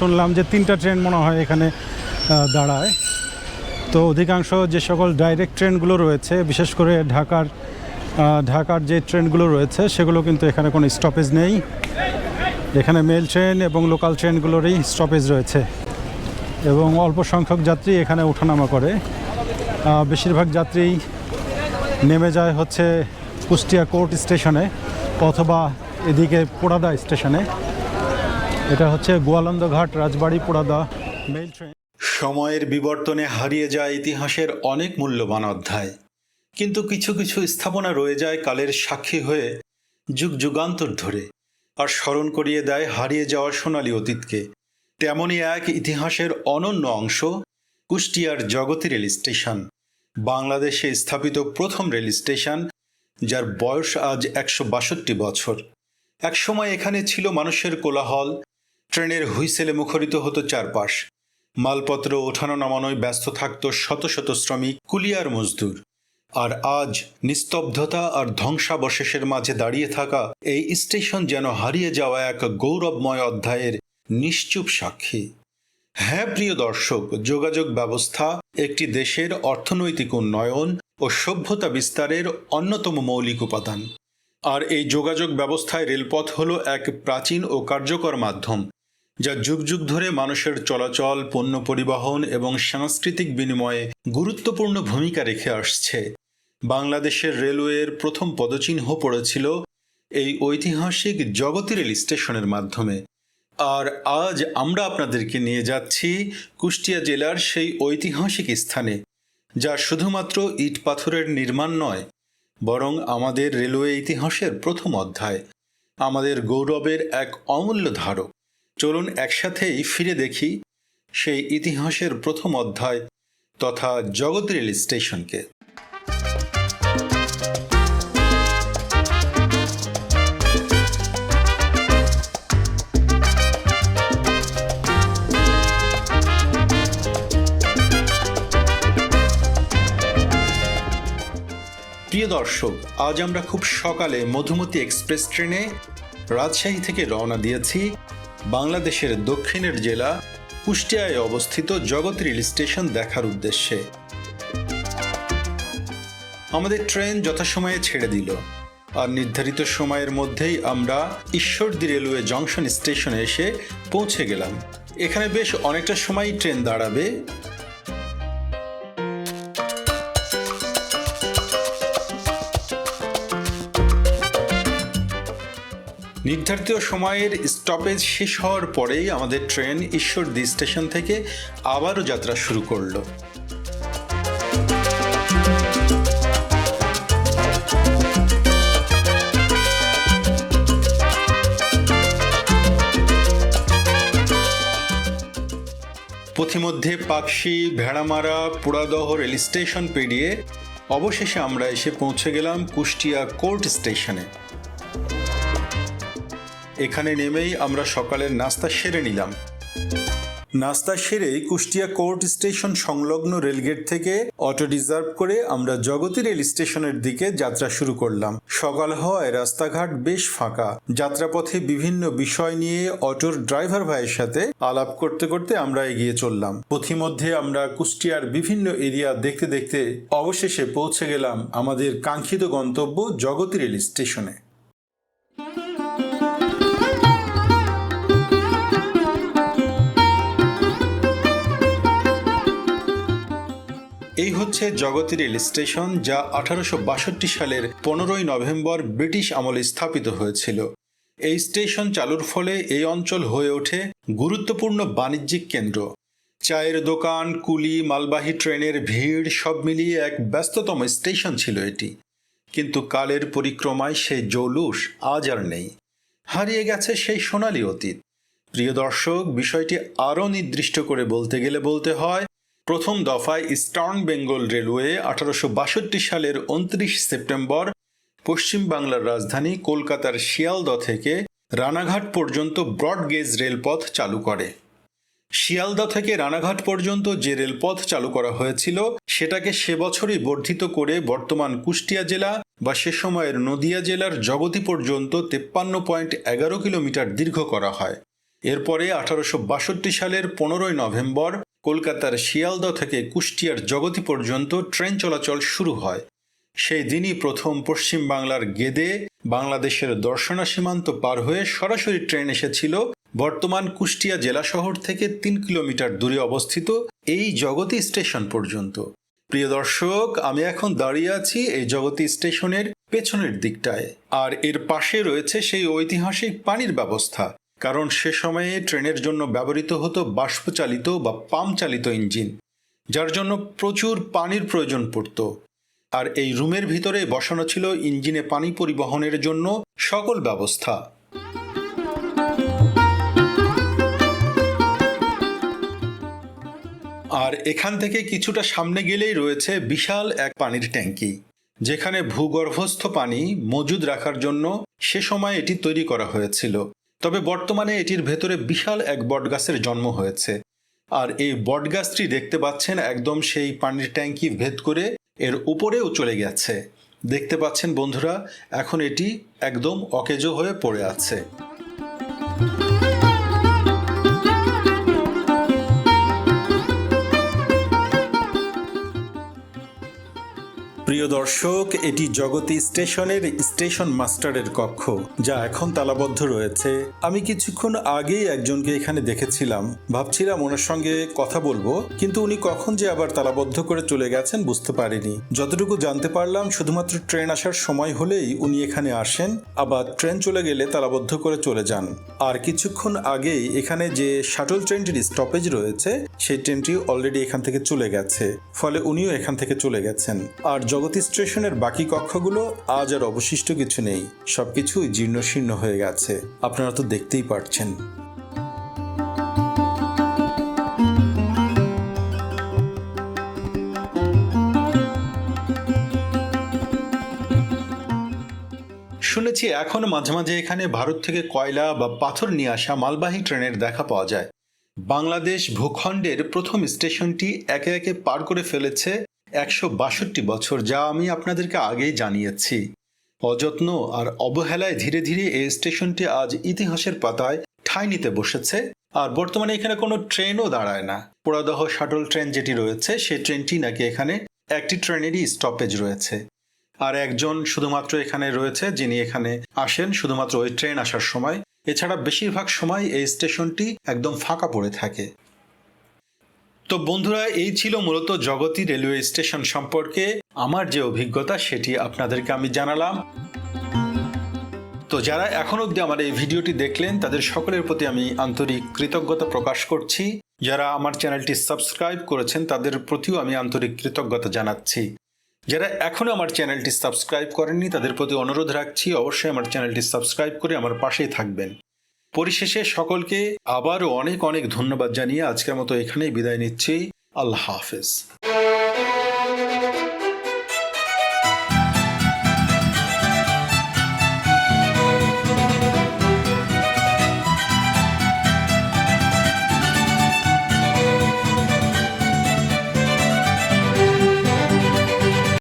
শুনলাম যে তিনটা ট্রেন মনে হয় এখানে দাঁড়ায়। তো অধিকাংশ যে সকল ডাইরেক্ট ট্রেনগুলো রয়েছে, বিশেষ করে ঢাকার ঢাকার যে ট্রেনগুলো রয়েছে, সেগুলো কিন্তু এখানে কোনো স্টপেজ নেই। এখানে মেল ট্রেন এবং লোকাল ট্রেনগুলোরই স্টপেজ রয়েছে। এবং অল্প সংখ্যক যাত্রী এখানে ওঠানামা করে। বেশিরভাগ যাত্রী নেমে যায় হচ্ছে কুষ্টিয়া কোর্ট স্টেশনে অথবা এদিকে পোড়াদা স্টেশনে। এটা হচ্ছে গোয়ালন্দ ঘাট রাজবাড়ি, পোড়াদা মেল ট্রেন সময়ের বিবর্তনে হারিয়ে যায় ইতিহাসের অনেক মূল্যবান অধ্যায়। কিন্তু কিছু কিছু স্থাপনা রয়ে যায় কালের সাক্ষী হয়ে যুগ যুগান্তর ধরে, আর স্মরণ করিয়ে দেয় হারিয়ে যাওয়া সোনালী অতীতকে। তেমনই এক ইতিহাসের অনন্য অংশ কুষ্টিয়ার জগতী রেল স্টেশন, বাংলাদেশে স্থাপিত প্রথম রেল স্টেশন, যার বয়স আজ একশো বাষট্টি বছর। একসময় এখানে ছিল মানুষের কোলাহল, ট্রেনের হুইসেলে মুখরিত হতো চারপাশ। মালপত্র ওঠানো নামানোয় ব্যস্ত থাকত শত শত শ্রমিক, কুলিয়ার মজদুর। আর আজ নিস্তব্ধতা আর ধ্বংসাবশেষের মাঝে দাঁড়িয়ে থাকা এই স্টেশন যেন হারিয়ে যাওয়া এক গৌরবময় অধ্যায়ের নিশ্চুপ সাক্ষী। হ্যাঁ প্রিয় দর্শক, যোগাযোগ ব্যবস্থা একটি দেশের অর্থনৈতিক উন্নয়ন ও সভ্যতা বিস্তারের অন্যতম মৌলিক উপাদান। আর এই যোগাযোগ ব্যবস্থায় রেলপথ হল এক প্রাচীন ও কার্যকর মাধ্যম। যা যুগ যুগ ধরে মানুষের চলাচল, পণ্য পরিবহন এবং সাংস্কৃতিক বিনিময়ে গুরুত্বপূর্ণ ভূমিকা রেখে আসছে। বাংলাদেশের রেলওয়ের প্রথম পদচিহ্ন পড়েছিল এই ঐতিহাসিক জগতী রেল স্টেশনের মাধ্যমে। আর আজ আমরা আপনাদেরকে নিয়ে যাচ্ছি কুষ্টিয়া জেলার সেই ঐতিহাসিক স্থানে, যা শুধুমাত্র ইট পাথরের নির্মাণ নয়, বরং আমাদের রেলওয়ে ইতিহাসের প্রথম অধ্যায়, আমাদের গৌরবের এক অমূল্য ধারক। চলুন একসাথেই ফিরে দেখি সেই ইতিহাসের প্রথম অধ্যায় তথা জগৎ রেল স্টেশনকে। প্রিয় দর্শক, আজ আমরা খুব সকালে মধুমতি এক্সপ্রেস ট্রেনে রাজশাহী থেকে রওনা দিয়েছি। বাংলাদেশের দক্ষিণের জেলা কুষ্টিয়ায় অবস্থিত জগৎ রেল স্টেশন দেখার উদ্দেশ্যে। আমাদের ট্রেন যথাসময়ে ছেড়ে দিল। আর নির্ধারিত সময়ের মধ্যেই আমরা ঈশ্বরদী রেলওয়ে জংশন স্টেশনে এসে পৌঁছে গেলাম। এখানে বেশ অনেকটা সময় ট্রেন দাঁড়াবে। নির্ধারিত সময়ের স্টপেজ শেষ হওয়ার পরেই আমাদের ট্রেন ঈশ্বরদী স্টেশন থেকে আবারও যাত্রা শুরু করল। পথিমধ্যে পাকশি, ভেড়ামারা পোড়াদহ রেল স্টেশন পেরিয়ে অবশেষে আমরা এসে পৌঁছে গেলাম কুষ্টিয়া কোর্ট স্টেশনে। এখানে নেমেই আমরা সকালের নাস্তা সেরে নিলাম। নাস্তা সেরেই কুষ্টিয়া কোর্ট স্টেশন সংলগ্ন রেলগেট থেকে অটো রিজার্ভ করে আমরা জগতী রেল স্টেশনের দিকে যাত্রা শুরু করলাম। সকাল হওয়ায় রাস্তাঘাট বেশ ফাঁকা। যাত্রাপথে বিভিন্ন বিষয় নিয়ে অটোর ড্রাইভার ভাইয়ের সাথে আলাপ করতে করতে আমরা এগিয়ে চললাম। পথিমধ্যে আমরা কুষ্টিয়ার বিভিন্ন এরিয়া দেখতে দেখতে অবশেষে পৌঁছে গেলাম আমাদের কাঙ্ক্ষিত গন্তব্য জগতী রেল স্টেশনে। এই হচ্ছে জগতী রেল স্টেশন, যা আঠারোশো বাষট্টি সালের পনেরোই নভেম্বর ব্রিটিশ আমলে স্থাপিত হয়েছিল। এই স্টেশন চালুর ফলে এই অঞ্চল হয়ে ওঠে গুরুত্বপূর্ণ বাণিজ্যিক কেন্দ্র। চায়ের দোকান, কুলি, মালবাহী ট্রেনের ভিড় সব মিলিয়ে এক ব্যস্ততম স্টেশন ছিল এটি। কিন্তু কালের পরিক্রমায় সেই জৌলুস আজ আর নেই। হারিয়ে গেছে সেই সোনালী অতীত। প্রিয় দর্শক, বিষয়টি আরও নির্দিষ্ট করে বলতে গেলে বলতে হয় প্রথম দফায় ইস্টার্ন বেঙ্গল রেলওয়ে আঠারোশো বাষট্টি সালের উনত্রিশ সেপ্টেম্বর পশ্চিম বাংলার রাজধানী কলকাতার শিয়ালদহ থেকে রানাঘাট পর্যন্ত ব্রডগেজ রেলপথ চালু করে। শিয়ালদহ থেকে রানাঘাট পর্যন্ত যে রেলপথ চালু করা হয়েছিল, সেটাকে সে বছরই বর্ধিত করে বর্তমান কুষ্টিয়া জেলা বা সে সময়ের নদিয়া জেলার জগতি পর্যন্ত তেপ্পান্ন পয়েন্ট এগারো কিলোমিটার দীর্ঘ করা হয়। এরপরে আঠারোশো বাষট্টি সালের পনেরোই নভেম্বর কলকাতার শিয়ালদহ থেকে কুষ্টিয়ার জগতি পর্যন্ত ট্রেন চলাচল শুরু হয়। সেই দিনই প্রথম পশ্চিম বাংলার গেদে বাংলাদেশের দর্শনা সীমান্ত পার হয়ে সরাসরি ট্রেন এসেছিল বর্তমান কুষ্টিয়া জেলা শহর থেকে তিন কিলোমিটার দূরে অবস্থিত এই জগতি স্টেশন পর্যন্ত। প্রিয় দর্শক, আমি এখন দাঁড়িয়ে আছি এই জগতি স্টেশনের পেছনের দিকটায়। আর এর পাশে রয়েছে সেই ঐতিহাসিক পানির ব্যবস্থা। কারণ সে সময়ে ট্রেনের জন্য ব্যবহৃত হতো বাষ্পচালিত বা পাম্প চালিত ইঞ্জিন, যার জন্য প্রচুর পানির প্রয়োজন পড়ত। আর এই রুমের ভিতরে বসানো ছিল ইঞ্জিনে পানি পরিবহনের জন্য সকল ব্যবস্থা। আর এখান থেকে কিছুটা সামনে গেলেই রয়েছে বিশাল এক পানির ট্যাঙ্কি, যেখানে ভূগর্ভস্থ পানি মজুদ রাখার জন্য সে সময় এটি তৈরি করা হয়েছিল। তবে বর্তমানে এটির ভেতরে বিশাল এক বটগাছের জন্ম হয়েছে। আর এই বটগাছটি দেখতে পাচ্ছেন একদম সেই পানির ট্যাঙ্কি ভেদ করে এর উপরেও চলে গেছে। দেখতে পাচ্ছেন বন্ধুরা, এখন এটি একদম অকেজো হয়ে পড়ে আছে। প্রিয় দর্শক, এটি জগতী স্টেশনের স্টেশন মাস্টারের কক্ষ, যা এখন তালাবদ্ধ রয়েছে। আমি কিছুক্ষণ আগেই একজনকে এখানে দেখেছিলাম। ভাবছিলাম ওনার সঙ্গে কথা বলব, কিন্তু উনি কখন যে আবার তালাবদ্ধ করে চলে গেছেন বুঝতে পারিনি। যতটুকু জানতে পারলাম, শুধুমাত্র ট্রেন আসার সময় হলেই উনি এখানে আসেন, আবার ট্রেন চলে গেলে তালাবদ্ধ করে চলে যান। আর কিছুক্ষণ আগেই এখানে যে শাটল ট্রেনটির স্টপেজ রয়েছে, সেই ট্রেনটি অলরেডি এখান থেকে চলে গেছে, ফলে উনিও এখান থেকে চলে গেছেন। আর জগতী স্টেশনের বাকি কক্ষগুলো আজ আর অবশিষ্ট কিছু নেই। সবকিছুই জীর্ণশীর্ণ হয়ে গেছে। আপনারা তো দেখতেই পারছেন। শুনেছি এখন মাঝে মাঝে এখানে ভারত থেকে কয়লা বা পাথর নিয়ে আসা মালবাহী ট্রেনের দেখা পাওয়া যায়। বাংলাদেশ ভূখণ্ডের প্রথম স্টেশনটি একে একে পার করে ফেলেছে একশো বাষট্টি বছর, যা আমি আপনাদেরকে আগেই জানিয়েছি। অযত্ন আর অবহেলায় ধীরে ধীরে এই স্টেশনটি আজ ইতিহাসের পাতায় ঠাঁই নিতে বসেছে, আর বর্তমানে এখানে কোনো ট্রেনও দাঁড়ায় না। পোড়াদহ শাটল ট্রেন যেটি রয়েছে, সেই ট্রেনটি নাকি এখানে একটি ট্রেনেরই স্টপেজ রয়েছে। আর একজন শুধুমাত্র এখানে রয়েছে, যিনি এখানে আসেন, শুধুমাত্র ওই ট্রেন আসার সময়। এছাড়া বেশিরভাগ সময় এই স্টেশনটি একদম ফাঁকা পড়ে থাকে। তো বন্ধুরা, এই ছিল মূলত জগতী রেলওয়ে স্টেশন সম্পর্কে। আমার যে অভিজ্ঞতা, সেটি আপনাদেরকে আমি জানালাম। তো যারা এখন অবধি আমার এই ভিডিওটি দেখলেন, তাদের সকলের প্রতি আমি আন্তরিক কৃতজ্ঞতা প্রকাশ করছি। যারা আমার চ্যানেলটি সাবস্ক্রাইব করেছেন, তাদের প্রতিও আমি আন্তরিক কৃতজ্ঞতা জানাচ্ছি। যারা এখনও আমার চ্যানেলটি সাবস্ক্রাইব করেননি, তাদের প্রতি অনুরোধ রাখছি, অবশ্যই আমার চ্যানেলটি সাবস্ক্রাইব করে আমার পাশেই থাকবেন। পরিশেষে সকলকে আবারও অনেক অনেক ধন্যবাদ জানিয়ে আজকের মতো এখানেই বিদায় নিচ্ছি। আল্লাহ হাফেজ।